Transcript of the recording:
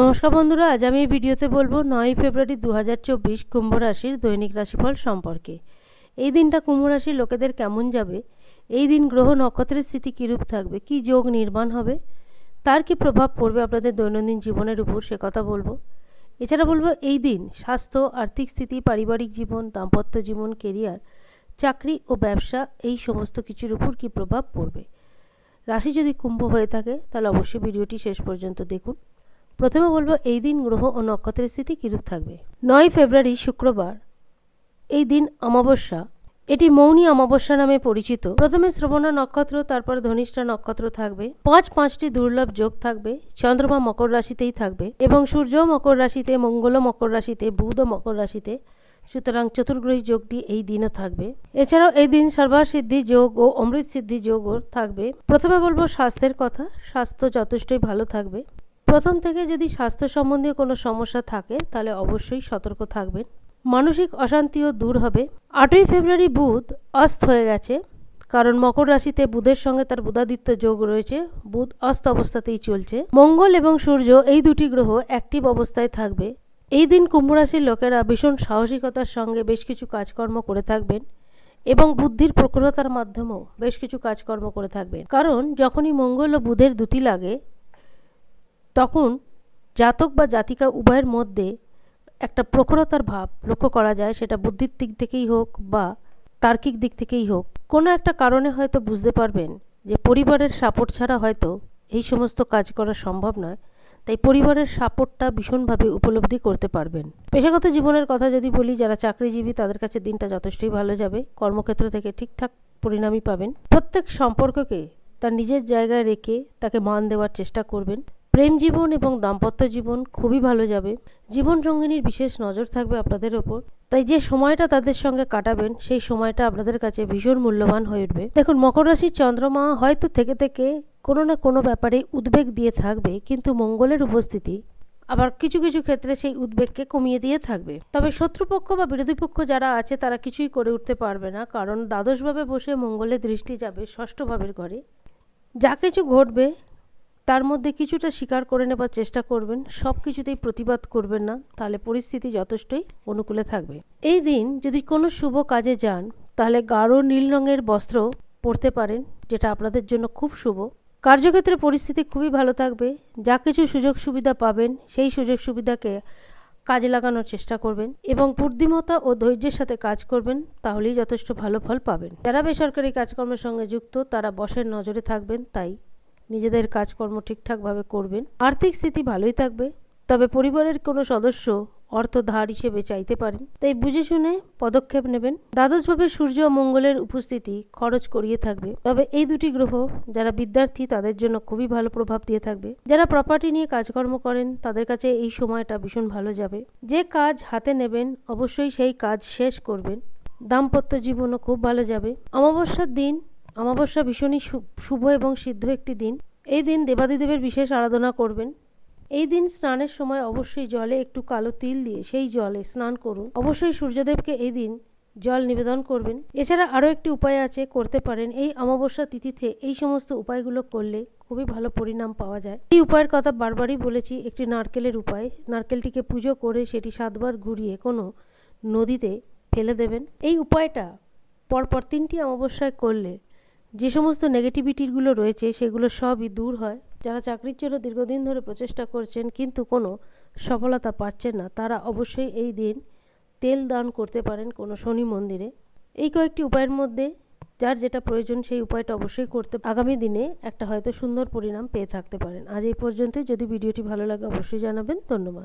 নমস্কার বন্ধুরা, আজ আমি এই ভিডিওতে বলব নয় ফেব্রুয়ারি দু হাজার চব্বিশ কুম্ভ রাশির দৈনিক রাশিফল সম্পর্কে। এই দিনটা কুম্ভ রাশির লোকেদের কেমন যাবে? এই দিন গ্রহ নক্ষত্রের স্থিতি কীরূপ থাকবে? কি যোগ নির্মাণ হবে? তার কি প্রভাব পড়বে আপনাদের দৈনন্দিন জীবনের উপর সে কথা বলব। এছাড়া বলব এই দিন স্বাস্থ্য, আর্থিক স্থিতি, পারিবারিক জীবন, দাম্পত্য জীবন কেরিয়ার চাকরি ও ব্যবসা এই সমস্ত কিছুর উপর কি প্রভাব পড়বে? রাশি যদি কুম্ভ হয়ে থাকে, তাহলে অবশ্যই ভিডিওটি শেষ পর্যন্ত দেখুন। প্রথমে বলব, এই দিন গ্রহ ও নক্ষত্রের স্থিতি কীরূপ থাকবে? নয় ফেব্রুয়ারি, শুক্রবার। এই দিন অমাবস্যা। এটি মৌনী অমাবস্যা নামে পরিচিত। প্রথমে শ্রবণা নক্ষত্র, তারপর ধনিষ্ঠা নক্ষত্র থাকবে। পাঁচ পাঁচটি দুর্লভ যোগ থাকবে। চন্দ্রমা মকর রাশিতেই থাকবে এবং সূর্য মকর রাশিতে, মঙ্গল মকর রাশিতে, বুধ মকর রাশিতে। সুতরাং চতুর্গ্রহী যোগটি এই দিনও থাকবে। এছাড়াও এই দিন সর্বাসিদ্ধি যোগ ও অমৃত সিদ্ধি যোগও থাকবে। প্রথমে বলব, স্বাস্থ্যের কথা। স্বাস্থ্য যথেষ্টই ভালো থাকবে। প্রথম থেকে যদি স্বাস্থ্য সম্বন্ধীয় কোনো সমস্যা থাকে, তাহলে অবশ্যই সতর্ক থাকবেন। মানসিক অশান্তিও দূর হবে। আটই ফেব্রুয়ারি বুধ অস্ত হয়ে গেছে, কারণ মকর রাশিতে বুধের সঙ্গে তার বুধাদিত্য যোগ রয়েছে। বুধ অস্ত অবস্থাতেই চলছে। মঙ্গল এবং সূর্য এই দুটি গ্রহ অ্যাক্টিভ অবস্থায় থাকবে। এই দিন কুম্ভ রাশির লোকেরা ভীষণ সাহসিকতার সঙ্গে বেশ কিছু কাজকর্ম করে থাকবেন এবং বুদ্ধির প্রখরতার মাধ্যমেও বেশ কিছু কাজকর্ম করে থাকবেন। কারণ যখনই মঙ্গল ও বুধের দুটি লাগে তখন জাতক বা জাতিকা উভয়ের মধ্যে একটা প্রখরতার ভাব লক্ষ্য করা যায়, সেটা বুদ্ধির দিক থেকেই হোক বা তার্কিক দিক থেকেই হোক। কোনো একটা কারণে হয়তো বুঝতে পারবেন যে পরিবারের সাপোর্ট ছাড়া হয়তো এই সমস্ত কাজ করা সম্ভব নয়, তাই পরিবারের সাপোর্টটা ভীষণভাবে উপলব্ধি করতে পারবেন। পেশাগত জীবনের কথা যদি বলি, যারা চাকরিজীবী, তাদের কাছে দিনটা যথেষ্টই ভালো যাবে। কর্মক্ষেত্র থেকে ঠিকঠাক পরিণামই পাবেন। প্রত্যেক সম্পর্ককে তার নিজের জায়গায় রেখে তাকে মান দেওয়ার চেষ্টা করবেন। প্রেম জীবন এবং দাম্পত্য জীবন খুবই ভালো যাবে। জীবন সঙ্গিনীর বিশেষ নজর থাকবে আপনাদের ওপর। তাই যে সময়টা তাদের সঙ্গে কাটাবেন, সেই সময়টা আপনাদের কাছে ভীষণ মূল্যবান হয়ে উঠবে। দেখুন, মকর রাশির চন্দ্রমা হয়তো থেকে থেকে কোনো না কোনো ব্যাপারে উদ্বেগ দিয়ে থাকবে, কিন্তু মঙ্গলের উপস্থিতি আবার কিছু কিছু ক্ষেত্রে সেই উদ্বেগকে কমিয়ে দিয়ে থাকবে। তবে শত্রুপক্ষ বা বিরোধী পক্ষ যারা আছে, তারা কিছুই করে উঠতে পারবে না, কারণ দ্বাদশভাবে বসে মঙ্গলের দৃষ্টি যাবে ষষ্ঠ ভাবের ঘরে। যা কিছু ঘটবে তার মধ্যে কিছুটা স্বীকার করে নেবার চেষ্টা করবেন সব কিছুতেই প্রতিবাদ করবেন না, তাহলে পরিস্থিতি যথেষ্টই অনুকূলে থাকবে। এই দিন যদি কোনো শুভ কাজে যান, তাহলে গাঢ় নীল রঙের বস্ত্র পরতে পারেন, যেটা আপনাদের জন্য খুব শুভ। কার্যক্ষেত্রে পরিস্থিতি খুবই ভালো থাকবে, যা কিছু সুযোগ সুবিধা পাবেন, সেই সুযোগ সুবিধাকে কাজে লাগানোর চেষ্টা করবেন এবং বুদ্ধিমত্তা ও ধৈর্যের সাথে কাজ করবেন, তাহলেই যথেষ্ট ভালো ফল পাবেন। যারা বেসরকারি কাজকর্মের সঙ্গে যুক্ত, তারা বসের নজরে থাকবেন, তাই নিজেদের কাজকর্ম ঠিকঠাকভাবে করবেন। আর্থিক স্থিতি ভালোই থাকবে, তবে পরিবারের কোনো সদস্য অর্থ ধার হিসেবে চাইতে পারেন। তাই বুঝে শুনে পদক্ষেপ নেবেন। দ্বাদশভাবে সূর্য ও মঙ্গলের উপস্থিতি খরচ করিয়ে থাকবে। তবে এই দুটি গ্রহ, যারা বিদ্যার্থী, তাদের জন্য খুবই ভালো প্রভাব দিয়ে থাকবে। যারা প্রপার্টি নিয়ে কাজকর্ম করেন, তাদের কাছে এই সময়টা ভীষণ ভালো যাবে। যে কাজ হাতে নেবেন, অবশ্যই সেই কাজ শেষ করবেন। দাম্পত্য জীবনও খুব ভালো যাবে। অমাবস্যার দিন অমাবস্যা ভীষণই শুভ এবং সিদ্ধ একটি দিন। এই দিন দেবাদিদেবের বিশেষ আরাধনা করবেন। এই দিন স্নানের সময় অবশ্যই জলে একটু কালো তিল দিয়ে সেই জলে স্নান করুন। অবশ্যই সূর্যদেবকে এই দিন জল নিবেদন করবেন। এছাড়া আরও একটি উপায় আছে, করতে পারেন। এই অমাবস্যা তিথিতে এই সমস্ত উপায়গুলো করলে খুবই ভালো পরিণাম পাওয়া যায়। এই উপায়ের কথা বারবারই বলেছি, একটি নারকেলের উপায়। নারকেলটিকে পুজো করে সেটি সাতবার ঘুরিয়ে কোনো নদীতে ফেলে দেবেন। এই উপায়টা পরপর তিনটি অমাবস্যায় করলে যে সমস্ত নেগেটিভিটিগুলো রয়েছে, সেগুলো সবই দূর হয়। যারা চাকরির জন্য দীর্ঘদিন ধরে প্রচেষ্টা করছেন, কিন্তু কোনো সফলতা পাচ্ছেন না, তারা অবশ্যই এই দিন তেল দান করতে পারেন কোনো শনি মন্দিরে। এই কয়েকটি উপায়ের মধ্যে, যার যেটা প্রয়োজন, সেই উপায়টা অবশ্যই করতে আগামী দিনে একটা হয়তো সুন্দর পরিণাম পেয়ে থাকতে পারেন। আজ এই পর্যন্তই। যদি ভিডিওটি ভালো লাগে, অবশ্যই জানাবেন। ধন্যবাদ।